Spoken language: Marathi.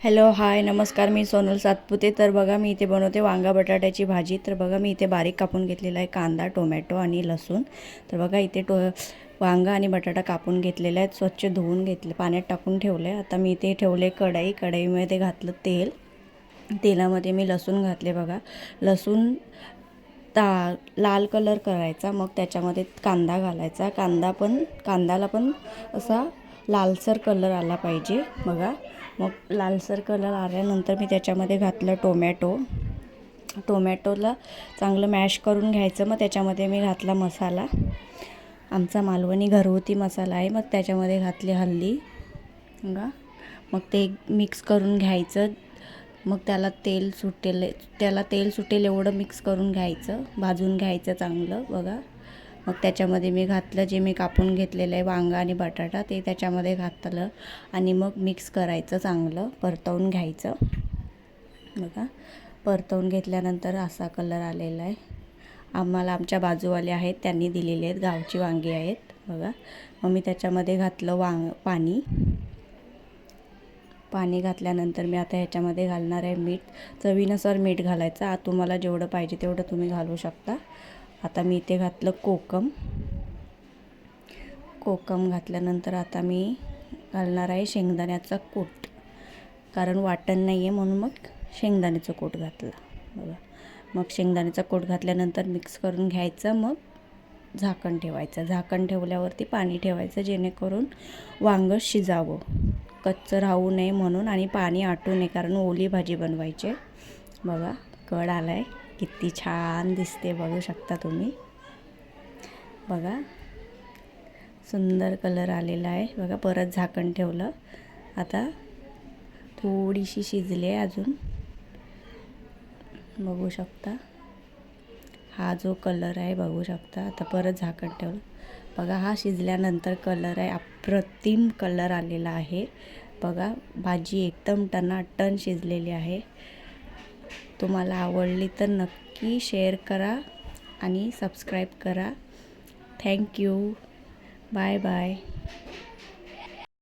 हॅलो हाय नमस्कार मी सोनल सातपुते. तर बघा मी इथे बनवते वांगा बटाट्याची भाजी. तर बघा मी इथे बारीक कापून घेतलेला आहे कांदा टोमॅटो आणि लसूण. तर बघा इथे टो वांगा आणि बटाटा कापून घेतलेला आहे. स्वच्छ धुवून घेतले पाण्यात टाकून ठेवलं आहे आता मी इथे ठेवले कढई. कढईमध्ये घातलं तेल. तेलामध्ये मी लसूण घातले बघा. लसूण ता लाल कलर करायचा. मग त्याच्यामध्ये कांदा घालायचा. कांदा पण कांद्याला पण असा लालसर कलर आला पाहिजे. बघा. मग लालसर कलर आल्यानंतर मी त्याच्यामध्ये घातलं टोमॅटो. टोमॅटोला चांगलं मॅश करून घ्यायचं. मग त्याच्यामध्ये मी घातला मसाला. आमचा मालवणी घरगुती मसाला आहे. मग त्याच्यामध्ये घातली हल्ली. गा मग ते मिक्स करून घ्यायचं. मग त्याला तेल सुटेल. त्याला तेल सुटेल एवढं मिक्स करून घ्यायचं. भाजून घ्यायचं चांगलं. बघा. मग त्याच्यामध्ये मी घातलं जे मी कापून घेतलेलं आहे वांगा आणि बटाटा ते त्याच्यामध्ये घातलं आणि मग मिक्स करायचं चांगलं परतवून घ्यायचं. बघा परतवून घेतल्यानंतर असा कलर आलेला आहे. आम्हाला आमच्या बाजूवाले आहेत त्यांनी दिलेले आहेत गावची वांगी आहेत. बघा मग मी त्याच्यामध्ये घातलं वांग पाणी. पाणी घातल्यानंतर मी आता ह्याच्यामध्ये घालणार आहे मीठ. चवीनुसार मीठ घालायचं आ तुम्हाला जेवढं पाहिजे तेवढं तुम्ही घालू शकता. आता मी इथे घातलं कोकम. कोकम घातल्यानंतर आता मी घालणार आहे शेंगदाण्याचा कूट. कारण वाटण नाही आहे म्हणून मग शेंगदाण्याचं कूट घातलं. बघा. मग शेंगदाण्याचा कूट घातल्यानंतर मिक्स करून घ्यायचं मग झाकण ठेवायचं. झाकण ठेवल्यावरती पाणी ठेवायचं जेणेकरून वांगं शिजावं. कच्चं राहू नये म्हणून आणि पाणी आटू नये कारण ओली भाजी बनवायची बघा कड आला आहे किती छान दिसते बघू शकता तुम्ही. बघा सुंदर कलर आलेला आहे. बघा परत झाकण ठेवलं. आता थोडीशी शिजली आहे अजून. बघू शकता. हा जो कलर आहे बघू शकता. आता परत झाकण ठेवलं. बघा हा शिजल्यानंतर कलर आहे. अप्रतिम कलर आलेला आहे. बघा भाजी एकदम टनाटन शिजलेली आहे. तुम्हाला आवडली तर नक्की शेअर करा आणि सबस्क्राईब करा. Thank you bye bye